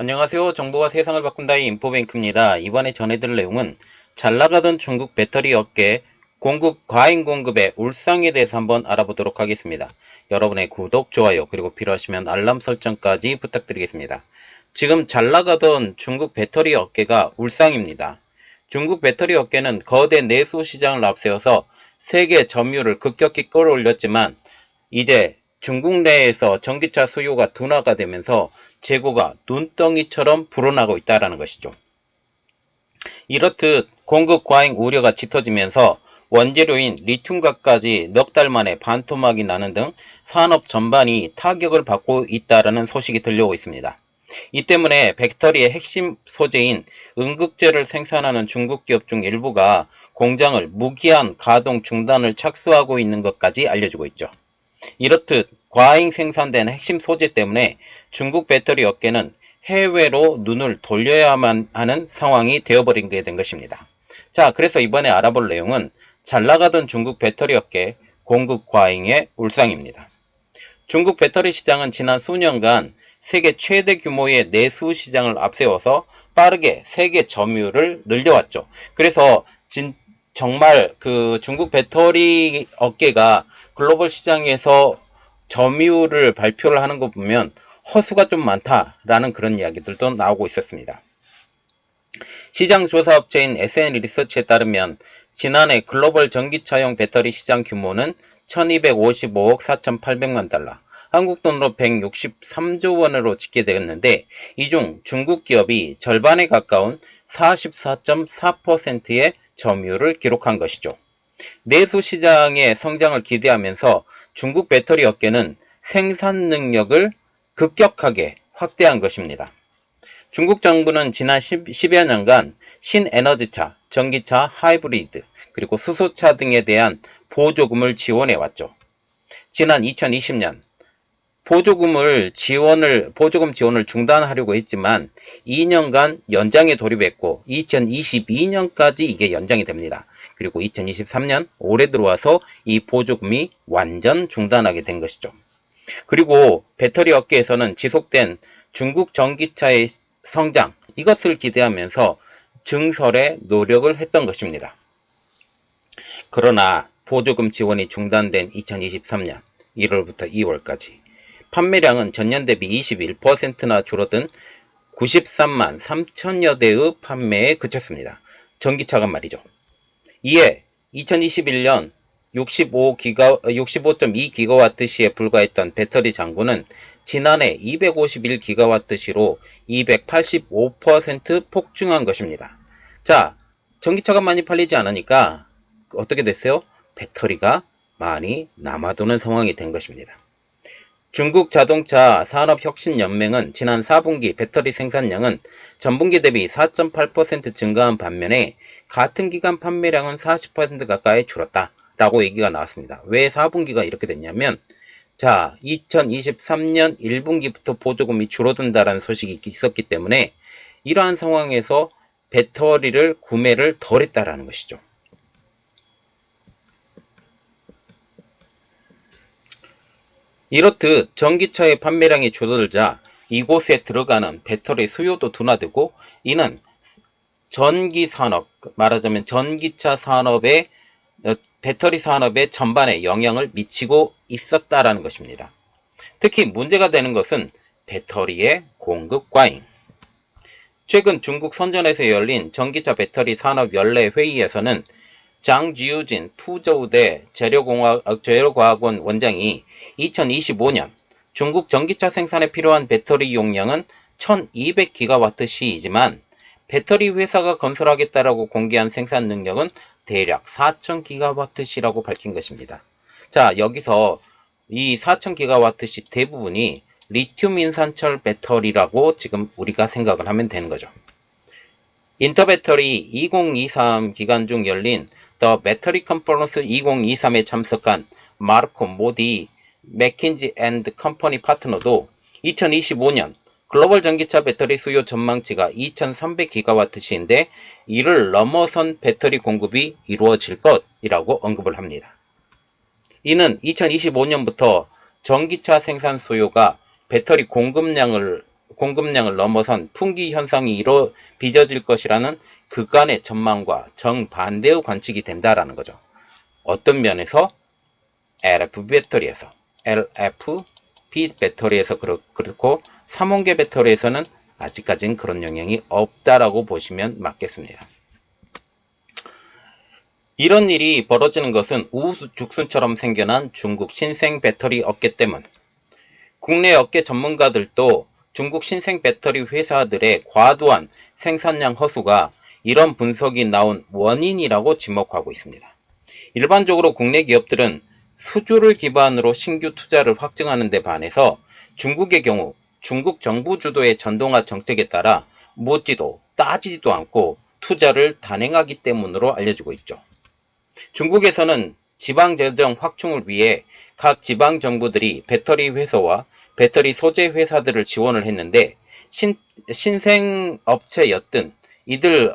안녕하세요. 정보가 세상을 바꾼다의 인포뱅크입니다. 이번에 전해드릴 내용은 잘 나가던 중국 배터리 업계 공급 과잉 공급의 울상에 대해서 한번 알아보도록 하겠습니다. 여러분의 구독, 좋아요, 그리고 필요하시면 알람 설정까지 부탁드리겠습니다. 지금 잘 나가던 중국 배터리 업계가 울상입니다. 중국 배터리 업계는 거대 내수 시장을 앞세워서 세계 점유율을 급격히 끌어올렸지만 이제 중국 내에서 전기차 수요가 둔화가 되면서 재고가 눈덩이처럼 불어나고 있다는 것이죠. 이렇듯 공급 과잉 우려가 짙어지면서 원재료인 리튬가까지 넉 달 만에 반토막이 나는 등 산업 전반이 타격을 받고 있다는 소식이 들려오고 있습니다. 이 때문에 배터리의 핵심 소재인 음극재를 생산하는 중국 기업 중 일부가 공장을 무기한 가동 중단을 착수하고 있는 것까지 알려지고 있죠. 이렇듯 과잉 생산된 핵심 소재 때문에 중국 배터리 업계는 해외로 눈을 돌려야만 하는 상황이 되어버린 게된 것입니다. 자, 그래서 이번에 알아볼 내용은 잘 나가던 중국 배터리 업계 공급 과잉의 울상입니다. 중국 배터리 시장은 지난 수년간 세계 최대 규모의 내수 시장을 앞세워서 빠르게 세계 점유율을 늘려왔죠. 그래서 진, 정말 그 중국 배터리 업계가 글로벌 시장에서 점유율을 발표를 하는 거 보면 허수가 좀 많다라는 그런 이야기들도 나오고 있었습니다. 시장 조사 업체인 SN 리서치에 따르면 지난해 글로벌 전기차용 배터리 시장 규모는 1255억 4,800만 달러, 한국 돈으로 163조 원으로 집계되었는데 이 중 중국 기업이 절반에 가까운 44.4%의 점유율을 기록한 것이죠. 내수 시장의 성장을 기대하면서 중국 배터리 업계는 생산 능력을 급격하게 확대한 것입니다. 중국 정부는 지난 10, 여 년간 신에너지차, 전기차, 하이브리드, 그리고 수소차 등에 대한 보조금을 지원해 왔죠. 지난 2020년 보조금을 지원을 보조금 지원을 중단하려고 했지만 2년간 연장에 돌입했고 2022년까지 이게 연장이 됩니다. 그리고 2023년 올해 들어와서 이 보조금이 완전 중단하게 된 것이죠. 그리고 배터리 업계에서는 지속된 중국 전기차의 성장 이것을 기대하면서 증설에 노력을 했던 것입니다. 그러나 보조금 지원이 중단된 2023년 1월부터 2월까지 판매량은 전년 대비 21%나 줄어든 93만 3천여 대의 판매에 그쳤습니다. 전기차가 말이죠. 이에 2021년 65기가, 65.2기가와트시에 불과했던 배터리 장고는 지난해 251기가와트시로 285% 폭증한 것입니다. 자, 전기차가 많이 팔리지 않으니까 어떻게 됐어요? 배터리가 많이 남아도는 상황이 된 것입니다. 중국 자동차 산업혁신연맹은 지난 4분기 배터리 생산량은 전분기 대비 4.8% 증가한 반면에 같은 기간 판매량은 40% 가까이 줄었다. 라고 얘기가 나왔습니다. 왜 4분기가 이렇게 됐냐면 자 2023년 1분기부터 보조금이 줄어든다라는 소식이 있었기 때문에 이러한 상황에서 배터리를 구매를 덜 했다라는 것이죠. 이렇듯 전기차의 판매량이 줄어들자 이곳에 들어가는 배터리 수요도 둔화되고 이는 전기 산업, 말하자면 전기차 산업의 배터리 산업의 전반에 영향을 미치고 있었다라는 것입니다. 특히 문제가 되는 것은 배터리의 공급 과잉. 최근 중국 선전에서 열린 전기차 배터리 산업 연례 회의에서는 장지우진 푸저우대 재료과학원 원장이 2025년 중국 전기차 생산에 필요한 배터리 용량은 1200기가와트시이지만 배터리 회사가 건설하겠다라고 공개한 생산 능력은 대략 4000기가와트시라고 밝힌 것입니다. 자, 여기서 이 4000기가와트시 대부분이 리튬 인산철 배터리라고 지금 우리가 생각을 하면 되는 거죠. 인터배터리 2023 기간 중 열린 더 배터리 컨퍼런스 2023에 참석한 마르코 모디 맥킨지 앤드 컴퍼니 파트너도 2025년 글로벌 전기차 배터리 수요 전망치가 2300기가와트 시인데 이를 넘어선 배터리 공급이 이루어질 것이라고 언급을 합니다. 이는 2025년부터 전기차 생산 수요가 배터리 공급량을 공급량을 넘어선 풍기 현상이 이루 빚어질 것이라는 그간의 전망과 정반대의 관측이 된다라는 거죠. 어떤 면에서 LF 배터리에서 LFP 배터리에서 그렇- 그렇고 삼원계 배터리에서는 아직까지는 그런 영향이 없다라고 보시면 맞겠습니다. 이런 일이 벌어지는 것은 우후죽순처럼 생겨난 중국 신생 배터리 업계 때문. 국내 업계 전문가들도 중국 신생 배터리 회사들의 과도한 생산량 허수가 이런 분석이 나온 원인이라고 지목하고 있습니다. 일반적으로 국내 기업들은 수주를 기반으로 신규 투자를 확증하는 데 반해서 중국의 경우 중국 정부 주도의 전동화 정책에 따라 묻지도 따지지도 않고 투자를 단행하기 때문으로 알려지고 있죠. 중국에서는 지방 재정 확충을 위해 각 지방 정부들이 배터리 회사와 배터리 소재 회사들을 지원을 했는데 신, 신생 업체였던 이들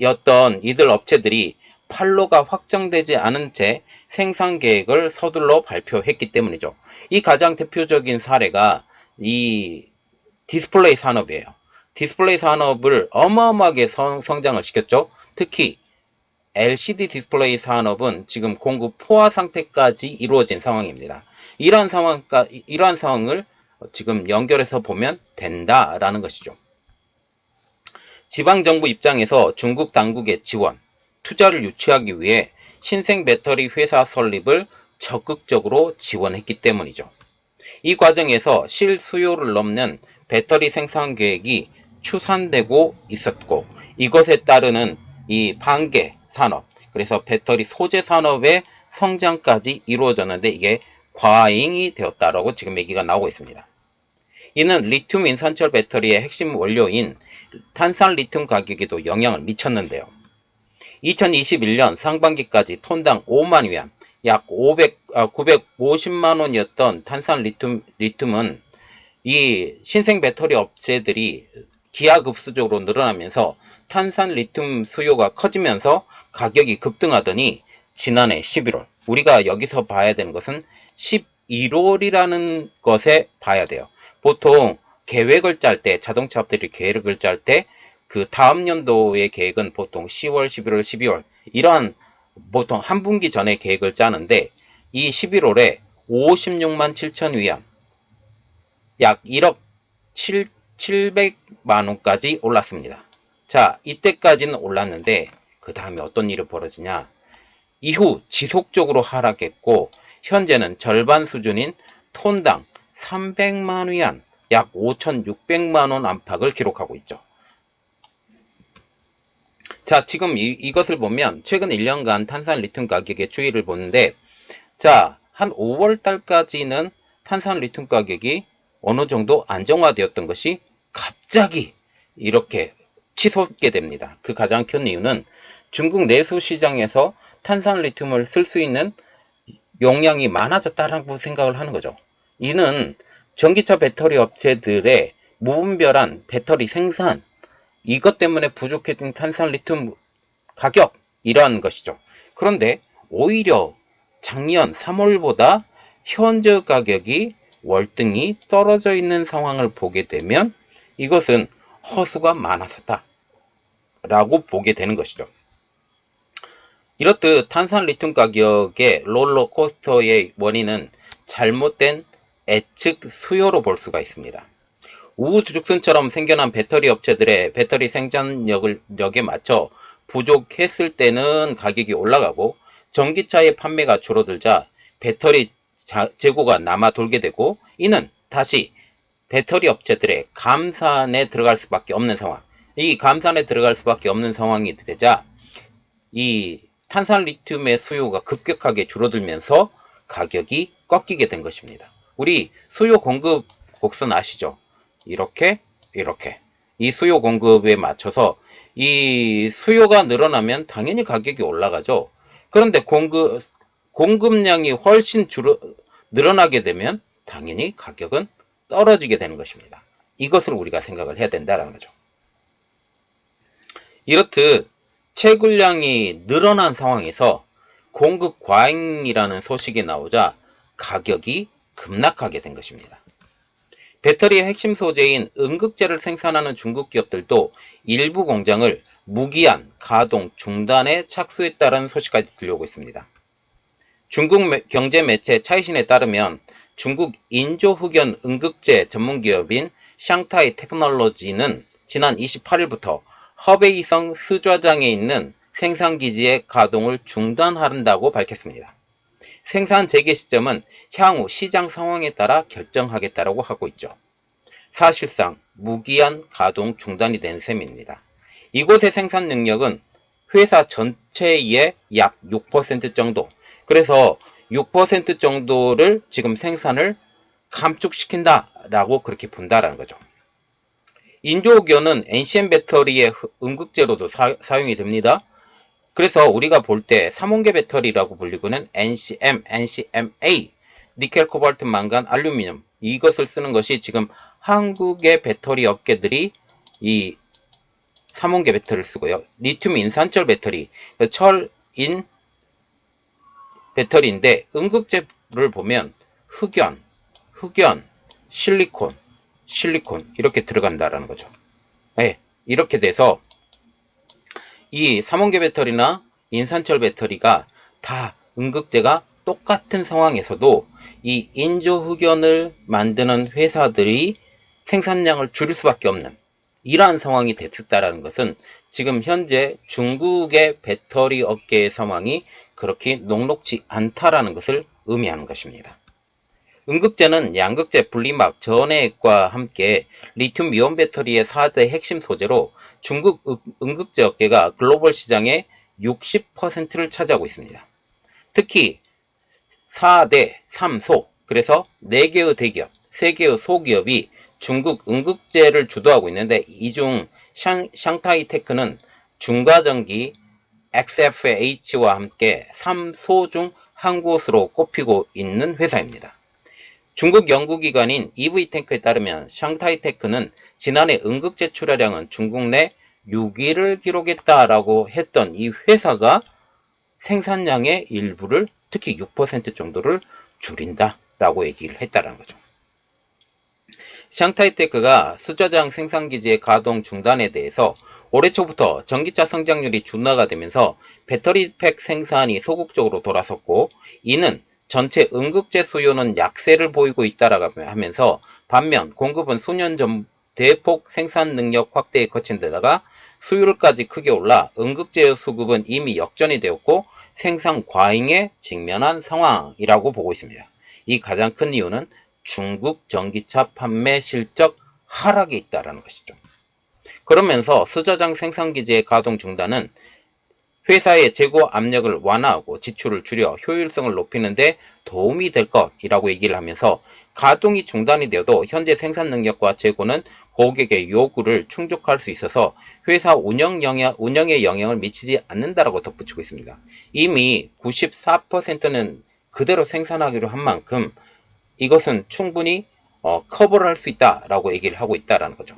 였던 이들 업체들이 판로가 확정되지 않은 채 생산 계획을 서둘러 발표했기 때문이죠. 이 가장 대표적인 사례가 이 디스플레이 산업이에요. 디스플레이 산업을 어마어마하게 성, 성장을 시켰죠. 특히 LCD 디스플레이 산업은 지금 공급 포화 상태까지 이루어진 상황입니다. 이러한 상황까 이러한 상황을 지금 연결해서 보면 된다라는 것이죠. 지방 정부 입장에서 중국 당국의 지원, 투자를 유치하기 위해 신생 배터리 회사 설립을 적극적으로 지원했기 때문이죠. 이 과정에서 실수요를 넘는 배터리 생산 계획이 추산되고 있었고 이것에 따르는 이 반개 산업 그래서 배터리 소재 산업의 성장까지 이루어졌는데 이게 과잉이 되었다라고 지금 얘기가 나오고 있습니다. 이는 리튬 인산철 배터리의 핵심 원료인 탄산 리튬 가격에도 영향을 미쳤는데요. 2021년 상반기까지 톤당 5만 위안, 약 500, 아, 950만 원이었던 탄산 리튬, 리튬은 이 신생 배터리 업체들이 기하급수적으로 늘어나면서 탄산 리튬 수요가 커지면서 가격이 급등하더니 지난해 11월 우리가 여기서 봐야 되는 것은 11월이라는 것에 봐야 돼요. 보통 계획을 짤 때 자동차 업들이 계획을 짤 때 그 다음 연도의 계획은 보통 10월, 11월, 12월 이러한 보통 한 분기 전에 계획을 짜는데 이 11월에 56만 7천 위안 약 1억 7, 700만 원까지 올랐습니다. 자, 이때까지는 올랐는데 그 다음에 어떤 일이 벌어지냐? 이후 지속적으로 하락했고 현재는 절반 수준인 톤당 300만 위안, 약 5,600만 원 안팎을 기록하고 있죠. 자, 지금 이, 이것을 보면 최근 1년간 탄산 리튬 가격의 추이를 보는데 자, 한 5월 달까지는 탄산 리튬 가격이 어느 정도 안정화되었던 것이 갑자기 이렇게 치솟게 됩니다. 그 가장 큰 이유는 중국 내수 시장에서 탄산 리튬을 쓸 수 있는 용량이 많아졌다라고 생각을 하는 거죠. 이는 전기차 배터리 업체들의 무분별한 배터리 생산 이것 때문에 부족해진 탄산 리튬 가격 이러한 것이죠. 그런데 오히려 작년 3월보다 현재 가격이 월등히 떨어져 있는 상황을 보게 되면 이것은 허수가 많아졌다 라고 보게 되는 것이죠. 이렇듯 탄산 리튬 가격의 롤러코스터의 원인은 잘못된 예측 수요로 볼 수가 있습니다. 우후죽순처럼 생겨난 배터리 업체들의 배터리 생산력을 력에 맞춰 부족했을 때는 가격이 올라가고 전기차의 판매가 줄어들자 배터리 자, 재고가 남아 돌게 되고 이는 다시 배터리 업체들의 감산에 들어갈 수밖에 없는 상황. 이 감산에 들어갈 수밖에 없는 상황이 되자 이 탄산 리튬의 수요가 급격하게 줄어들면서 가격이 꺾이게 된 것입니다. 우리 수요 공급 곡선 아시죠? 이렇게 이렇게 이 수요 공급에 맞춰서 이 수요가 늘어나면 당연히 가격이 올라가죠. 그런데 공급 공급량이 훨씬 줄어 늘어나게 되면 당연히 가격은 떨어지게 되는 것입니다. 이것을 우리가 생각을 해야 된다는 거죠. 이렇듯 채굴량이 늘어난 상황에서 공급 과잉이라는 소식이 나오자 가격이 급락하게 된 것입니다. 배터리의 핵심 소재인 음극재를 생산하는 중국 기업들도 일부 공장을 무기한 가동 중단에 착수했다는 소식까지 들려오고 있습니다. 중국 매- 경제 매체 차이신에 따르면 중국 인조흑연 음극재 전문기업인 샹타이 테크놀로지는 지난 28일부터 허베이성 스좌장에 있는 생산기지의 가동을 중단한다고 밝혔습니다. 생산 재개 시점은 향후 시장 상황에 따라 결정하겠다라고 하고 있죠. 사실상 무기한 가동 중단이 된 셈입니다. 이곳의 생산 능력은 회사 전체의 약 6% 정도. 그래서 6% 정도를 지금 생산을 감축시킨다 라고 그렇게 본다라는 거죠. 인조기어는 NCM 배터리의 흡- 음극재로도 사, 용이 됩니다. 그래서 우리가 볼때 삼원계 배터리라고 불리고는 NCM, NCMA, 니켈, 코발트, 망간, 알루미늄 이것을 쓰는 것이 지금 한국의 배터리 업계들이 이 삼원계 배터리를 쓰고요. 리튬 인산철 배터리, 그 철인 배터리인데 음극재를 보면 흑연, 흑연, 실리콘, 실리콘 이렇게 들어간다라는 거죠. 네, 이렇게 돼서 이 삼원계 배터리나 인산철 배터리가 다 음극재가 똑같은 상황에서도 이 인조흑연을 만드는 회사들이 생산량을 줄일 수밖에 없는 이러한 상황이 됐다라는 것은 지금 현재 중국의 배터리 업계의 상황이 그렇게 녹록지 않다라는 것을 의미하는 것입니다. 음극재는 양극재, 분리막, 전해액과 함께 리튬 이온 배터리의 4대 핵심 소재로 중국 음- 음극재 업계가 글로벌 시장의 60%를 차지하고 있습니다. 특히 4대 3소, 그래서 4개의 대기업, 3개의 소기업이 중국 음극재를 주도하고 있는데 이 중 샹타이 테크는 중과전기 XFH와 함께 3소 중 한 곳으로 꼽히고 있는 회사입니다. 중국 연구기관인 EV탱크에 따르면 샹타이테크는 지난해 음극재 출하량은 중국 내 6위를 기록했다라고 했던 이 회사가 생산량의 일부를 특히 6% 정도를 줄인다라고 얘기를 했다라는 거죠. 샹타이테크가 수저장 생산기지의 가동 중단에 대해서 올해 초부터 전기차 성장률이 둔화가 되면서 배터리 팩 생산이 소극적으로 돌아섰고 이는 전체 음극재 수요는 약세를 보이고 있다라고 하면서 반면 공급은 수년 전 대폭 생산 능력 확대에 거친 데다가 수율까지 크게 올라 음극재의 수급은 이미 역전이 되었고 생산 과잉에 직면한 상황이라고 보고 있습니다. 이 가장 큰 이유는 중국 전기차 판매 실적 하락에 있다라는 것이죠. 그러면서 수저장 생산기지의 가동 중단은 회사의 재고 압력을 완화하고 지출을 줄여 효율성을 높이는 데 도움이 될 것이라고 얘기를 하면서 가동이 중단이 되어도 현재 생산 능력과 재고는 고객의 요구를 충족할 수 있어서 회사 운영 영향, 운영에 영향을 미치지 않는다라고 덧붙이고 있습니다. 이미 94%는 그대로 생산하기로 한 만큼 이것은 충분히 어, 커버를 할 수 있다라고 얘기를 하고 있다라는 거죠.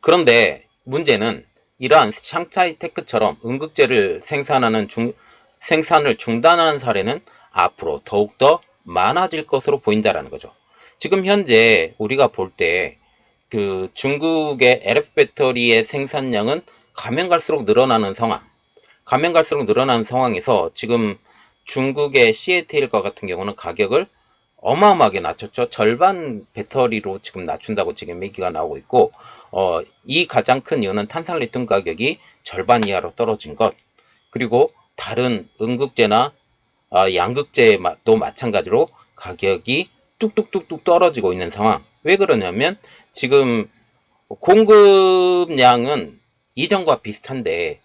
그런데 문제는 이러한 샹차이 테크처럼 음극재를 생산하는 중, 생산을 중단하는 사례는 앞으로 더욱더 많아질 것으로 보인다라는 거죠. 지금 현재 우리가 볼 때 그 중국의 LF 배터리의 생산량은 가면 갈수록 늘어나는 상황, 가면 갈수록 늘어나는 상황에서 지금 중국의 CATL과 같은 경우는 가격을 어마어마하게 낮췄죠. 절반 배터리로 지금 낮춘다고 지금 얘기가 나오고 있고, 어, 이 가장 큰 이유는 탄산리튬 가격이 절반 이하로 떨어진 것, 그리고 다른 음극재나 아, 양극재도 마찬가지로 가격이 뚝뚝뚝뚝 떨어지고 있는 상황. 왜 그러냐면 지금 공급량은 이전과 비슷한데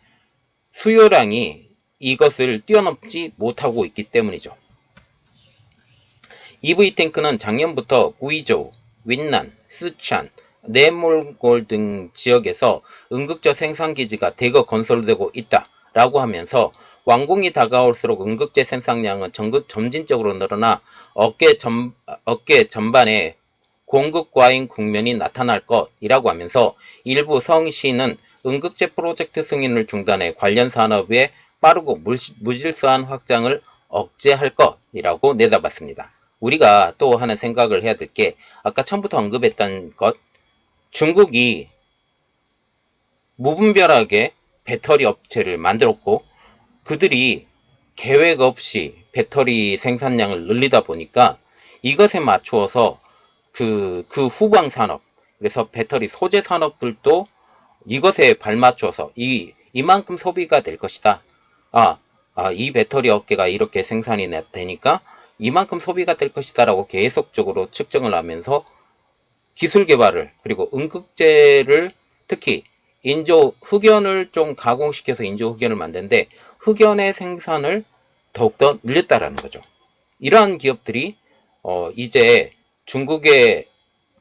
수요량이 이것을 뛰어넘지 못하고 있기 때문이죠. EV탱크는 작년부터 구이조, 윈난, 스촨, 네몰골 등 지역에서 음극재 생산기지가 대거 건설되고 있다 라고 하면서 완공이 다가올수록 음극재 생산량은 점진적으로 늘어나 업계 전, 업계 전반에 공급 과잉 국면이 나타날 것이라고 하면서 일부 성시는 음극재 프로젝트 승인을 중단해 관련 산업의 빠르고 무질- 무질서한 확장을 억제할 것이라고 내다봤습니다. 우리가 또 하는 생각을 해야 될 게 아까 처음부터 언급했던 것 중국이 무분별하게 배터리 업체를 만들었고 그들이 계획 없이 배터리 생산량을 늘리다 보니까 이것에 맞추어서 그, 그 후방 산업, 그래서 배터리 소재 산업들도 이것에 발맞춰서 이, 이만큼 소비가 될 것이다. 아, 아, 이 배터리 업계가 이렇게 생산이 되니까 이만큼 소비가 될 것이다 라고 계속적으로 측정을 하면서 기술 개발을 그리고 응급제를 특히 인조 흑연을 좀 가공시켜서 인조 흑연을 만드는데 흑연의 생산을 더욱더 늘렸다라는 거죠. 이러한 기업들이 어 이제 중국의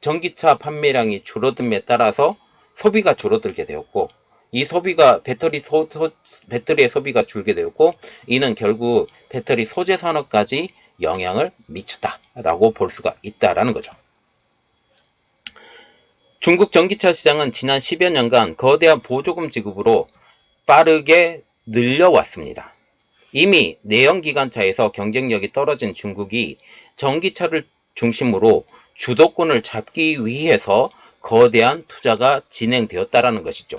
전기차 판매량이 줄어듦에 따라서 소비가 줄어들게 되었고 이 소비가 배터리 소, 소, 배터리의 소비가 줄게 되었고 이는 결국 배터리 소재 산업까지 영향을 미쳤다라고 볼 수가 있다라는 거죠. 중국 전기차 시장은 지난 10여 년간 거대한 보조금 지급으로 빠르게 늘려왔습니다. 이미 내연기관차에서 경쟁력이 떨어진 중국이 전기차를 중심으로 주도권을 잡기 위해서 거대한 투자가 진행되었다라는 것이죠.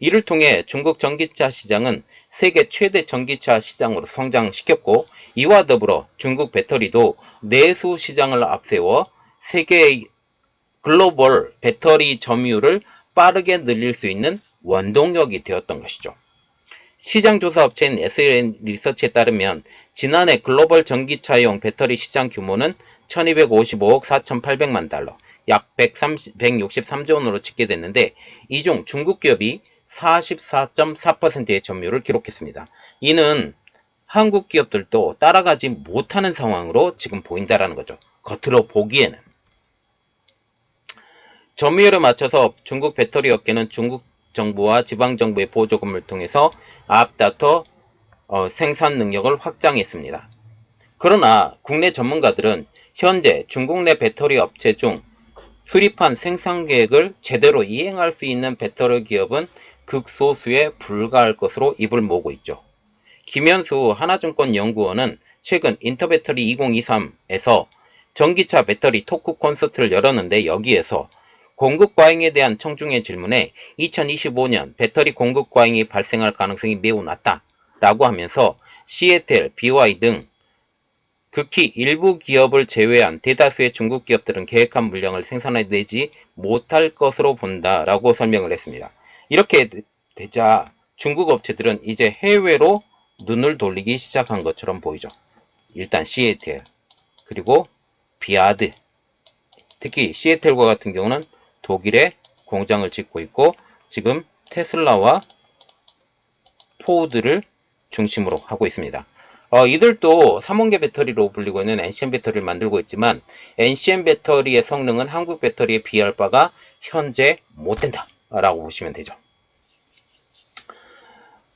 이를 통해 중국 전기차 시장은 세계 최대 전기차 시장으로 성장시켰고 이와 더불어 중국 배터리도 내수 시장을 앞세워 세계의 글로벌 배터리 점유율을 빠르게 늘릴 수 있는 원동력이 되었던 것이죠. 시장조사 업체인 SLN 리서치에 따르면 지난해 글로벌 전기차용 배터리 시장 규모는 1255억 4,800만 달러, 약 130, 163조 원으로 집계됐는데 이 중 중국 기업이 44.4%의 점유율을 기록했습니다. 이는 한국 기업들도 따라가지 못하는 상황으로 지금 보인다라는 거죠. 겉으로 보기에는. 점유율에 맞춰서 중국 배터리 업계는 중국 정부와 지방 정부의 보조금을 통해서 앞다퉈 어, 생산 능력을 확장했습니다. 그러나 국내 전문가들은 현재 중국 내 배터리 업체 중 수립한 생산 계획을 제대로 이행할 수 있는 배터리 기업은 극소수에 불과할 것으로 입을 모으고 있죠. 김현수 하나증권 연구원은 최근 인터배터리 2023에서 전기차 배터리 토크 콘서트를 열었는데 여기에서 공급 과잉에 대한 청중의 질문에 2025년 배터리 공급 과잉이 발생할 가능성이 매우 낮다 라고 하면서 CATL, BY 등 극히 일부 기업을 제외한 대다수의 중국 기업들은 계획한 물량을 생산해내지 못할 것으로 본다라고 설명을 했습니다. 이렇게 되자 중국 업체들은 이제 해외로 눈을 돌리기 시작한 것처럼 보이죠. 일단 CATL 그리고 비아드 특히 CATL과 같은 경우는 독일에 공장을 짓고 있고 지금 테슬라와 포드를 중심으로 하고 있습니다. 어, 이들도 삼원계 배터리로 불리고 있는 NCM 배터리를 만들고 있지만 NCM 배터리의 성능은 한국 배터리에 비할 바가 현재 못된다 라고 보시면 되죠.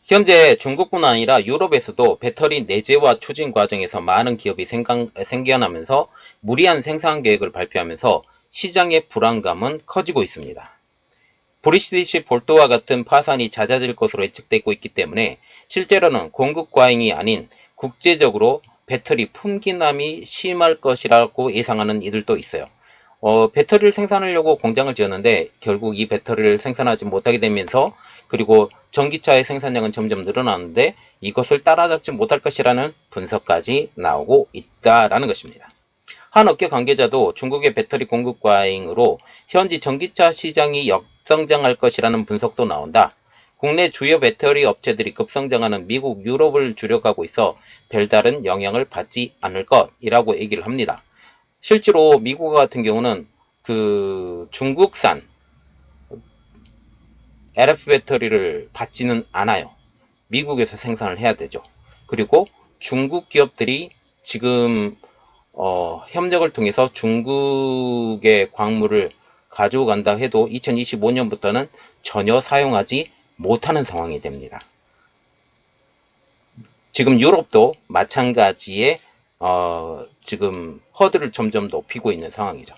현재 중국뿐 아니라 유럽에서도 배터리 내재화 추진 과정에서 많은 기업이 생각, 생겨나면서 무리한 생산 계획을 발표하면서 시장의 불안감은 커지고 있습니다. 브리시디시 볼트와 같은 파산이 잦아질 것으로 예측되고 있기 때문에 실제로는 공급 과잉이 아닌 국제적으로 배터리 품귀남이 심할 것이라고 예상하는 이들도 있어요. 어, 배터리를 생산하려고 공장을 지었는데 결국 이 배터리를 생산하지 못하게 되면서 그리고 전기차의 생산량은 점점 늘어나는데 이것을 따라잡지 못할 것이라는 분석까지 나오고 있다라는 것입니다. 한 업계 관계자도 중국의 배터리 공급 과잉으로 현지 전기차 시장이 역성장할 것이라는 분석도 나온다. 국내 주요 배터리 업체들이 급성장하는 미국, 유럽을 주력하고 있어 별다른 영향을 받지 않을 것이라고 얘기를 합니다. 실제로 미국 같은 경우는 그 중국산 LF 배터리를 받지는 않아요. 미국에서 생산을 해야 되죠. 그리고 중국 기업들이 지금 어, 협력을 통해서 중국의 광물을 가져간다 해도 2025년부터는 전혀 사용하지 못하는 상황이 됩니다. 지금 유럽도 마찬가지의 어, 지금 허들을 점점 높이고 있는 상황이죠.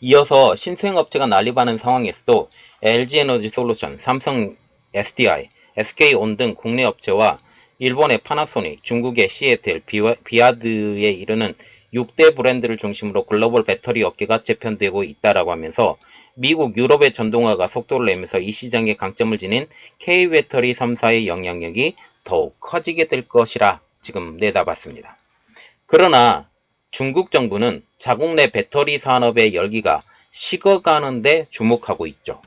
이어서 신생업체가 난립하는 상황에서도 LG에너지 솔루션, 삼성 SDI, SK온 등 국내 업체와 일본의 파나소닉, 중국의 시애틀, 비아드에 이르는 6대 브랜드를 중심으로 글로벌 배터리 업계가 재편되고 있다라고 하면서 미국, 유럽의 전동화가 속도를 내면서 이 시장에 강점을 지닌 K배터리 3사의 영향력이 더욱 커지게 될 것이라 지금 내다봤습니다. 그러나 중국 정부는 자국 내 배터리 산업의 열기가 식어가는 데 주목하고 있죠.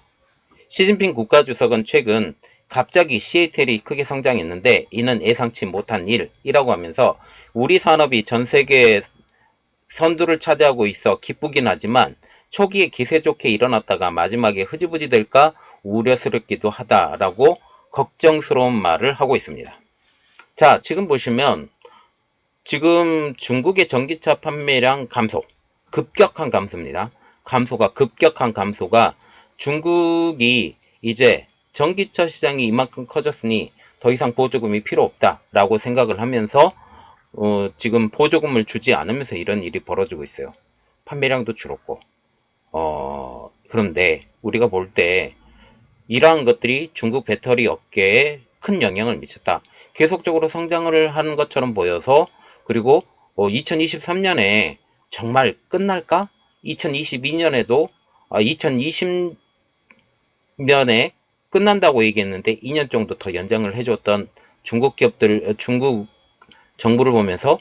시진핑 국가주석은 최근 갑자기 시애틀이 크게 성장했는데 이는 예상치 못한 일이라고 하면서 우리 산업이 전 세계에 선두를 차지하고 있어 기쁘긴 하지만 초기에 기세 좋게 일어났다가 마지막에 흐지부지 될까 우려스럽기도 하다라고 걱정스러운 말을 하고 있습니다. 자, 지금 보시면 지금 중국의 전기차 판매량 감소, 급격한 감소입니다. 감소가 급격한 감소가 중국이 이제 전기차 시장이 이만큼 커졌으니 더 이상 보조금이 필요 없다라고 생각을 하면서 어, 지금 보조금을 주지 않으면서 이런 일이 벌어지고 있어요. 판매량도 줄었고. 어, 그런데 우리가 볼 때 이러한 것들이 중국 배터리 업계에 큰 영향을 미쳤다. 계속적으로 성장을 하는 것처럼 보여서 그리고 2023년에 정말 끝날까? 2022년에도 2020년에 끝난다고 얘기했는데 2년 정도 더 연장을 해줬던 중국 기업들, 어, 중국 정부를 보면서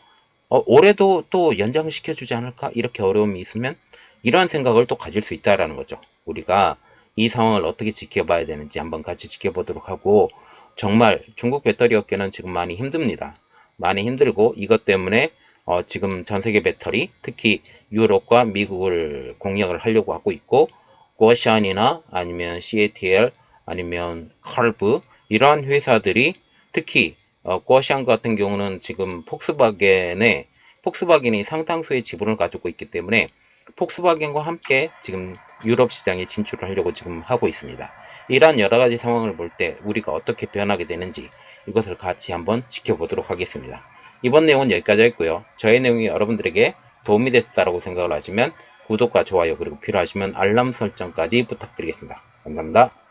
어, 올해도 또 연장을 시켜주지 않을까? 이렇게 어려움이 있으면 이러한 생각을 또 가질 수 있다라는 거죠. 우리가 이 상황을 어떻게 지켜봐야 되는지 한번 같이 지켜보도록 하고 정말 중국 배터리 업계는 지금 많이 힘듭니다. 많이 힘들고 이것 때문에 어, 지금 전 세계 배터리 특히 유럽과 미국을 공략을 하려고 하고 있고 고시안이나 아니면 CATL 아니면 칼브 이러한 회사들이 특히 어, 고시안 같은 경우는 지금 폭스바겐의 폭스바겐이 상당수의 지분을 가지고 있기 때문에 폭스바겐과 함께 지금 유럽 시장에 진출을 하려고 지금 하고 있습니다. 이러한 여러 가지 상황을 볼 때 우리가 어떻게 변하게 되는지 이것을 같이 한번 지켜보도록 하겠습니다. 이번 내용은 여기까지 했고요. 저의 내용이 여러분들에게 도움이 됐다고 생각을 하시면 구독과 좋아요 그리고 필요하시면 알람 설정까지 부탁드리겠습니다. 감사합니다.